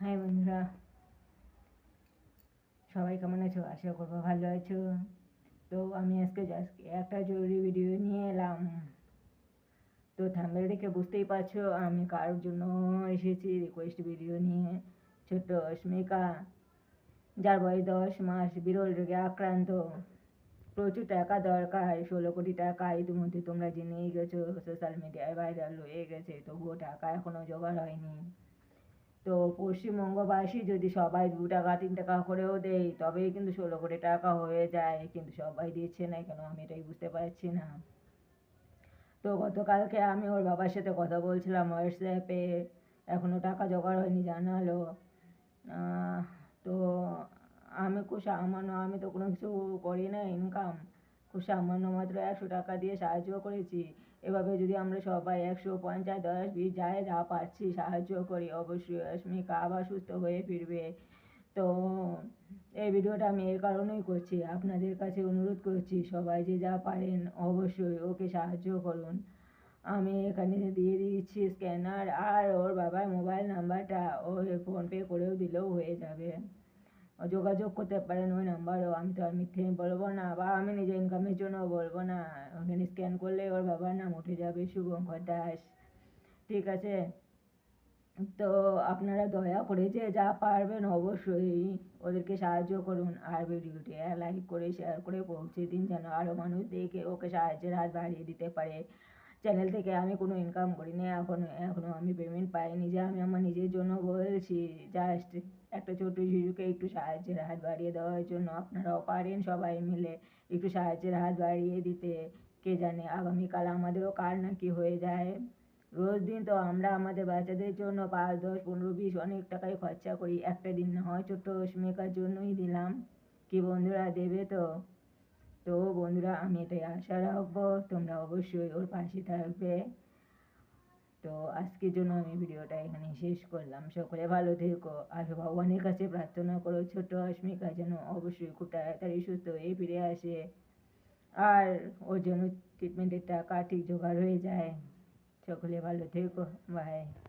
High বন্ধুরা। সবাই কেমন আছো? আশা করব ভালো আছো। তো আমি আজকে জাস্ট একটা জরুরি ভিডিও নিয়ে এলাম। তো থাম্বেল দেখে বুঝতেই পারছ, আমি কারোর জন্য এসেছি রিকোয়েস্ট ভিডিও নিয়ে। ছোট্ট অস্মিকা, যার বয়স দশ মাস, বিরল রোগে আক্রান্ত। প্রচুর টাকা দরকার, ষোলো কোটি টাকা ইতিমধ্যে তোমরা জেনেই গেছো সোশ্যাল মিডিয়ায় ভাইরাল হয়ে গেছে, তবুও টাকা এখনও জোগাড় হয়নি। তো পশ্চিমবঙ্গবাসী যদি সবাই দু টাকা, তিন টাকা করেও দেয়, তবেই কিন্তু ষোলো কোটি টাকা হয়ে যায়। কিন্তু সবাই দিচ্ছে না কেন? আমি এটাই বুঝতে পারছি না। তো গতকালকে আমি ওর বাবার সাথে কথা বলছিলাম হোয়াটসঅ্যাপে এখনও টাকা জোগাড় হয়নি জানালো। তো আমি খুব সামান্য, আমি তো কোনো কিছু করি না ইনকাম খুব সামান্য মাত্র একশো টাকা দিয়ে সাহায্য করেছি। এভাবে যদি আমরা সবাই একশো পঞ্চাশ, দশ, বিশ যাই যা পারছি সাহায্য করি, অবশ্যই অস্মিকা আবার সুস্থ হয়ে ফিরবে। তো এই ভিডিওটা আমি এই কারণেই করছি। আপনাদের কাছে অনুরোধ করছি, সবাই যে যা পারেন অবশ্যই ওকে সাহায্য করুন। আমি এখানে দিয়ে দিচ্ছি স্ক্যানার, আর ওর বাবার মোবাইল নাম্বারটা ও ফোনপে করেও দিলেও হয়ে যাবে। যোগাযোগ করতে পারেন, ওই নাম্বারও আমি তো আর মিথ্যে বলব না। বা আমি নিজে ইনকামের জন্য বলব না। ওখানে স্ক্যান করলে ওর বাবার নাম উঠে যাবে, শুভঙ্কর দাস। ঠিক আছে? তো আপনারা দয়া করে যে যা পারবেন অবশ্যই ওদেরকে সাহায্য করুন। আর ভিডিওটি লাইক করে শেয়ার করে পৌঁছে দিন যেন আরও মানুষ দেখে ওকে সাহায্যের হাত বাড়িয়ে দিতে পারে। চ্যানেল থেকে আমি কোনো ইনকাম করিনি। এখনও এখনও আমি পেমেন্ট পাইনি যে আমি আমার নিজের জন্য বলছি। জাস্ট একটা ছোট শিশুকে একটু সাহায্যের হাত বাড়িয়ে দেওয়ার জন্য আপনারাও পারেন সবাই মিলে একটু সাহায্যের হাত বাড়িয়ে দিতে। কে জানে আগামীকাল আমাদেরও কার না কি হয়ে যায়। রোজ দিন তো আমরা আমাদের বাচ্চাদের জন্য পাঁচ, দশ, পনেরো, বিশ অনেক টাকাই খরচা করি। একটা দিন না হয় ছোট্ট অস্মিকার জন্যই দিলাম। কি বন্ধুরা দেবে তো? তো বন্ধুরা আমি এটাই আশা রাখব। তোমরা অবশ্যই ওর পাশে থাকবে। তো আজকের জন্য আমি ভিডিওটা এখানে শেষ করলাম। সকলে ভালো থেকো। আর ভগবানের কাছে প্রার্থনা করো, ছোট্ট অস্মিকা যেন অবশ্যই খুব তাড়াতাড়ি সুস্থ হয়ে ফিরে আসে। আর ওর জন্য ট্রিটমেন্টের টাকা ঠিক জোগাড় হয়ে যায়। সকলে ভালো থেকো। বাই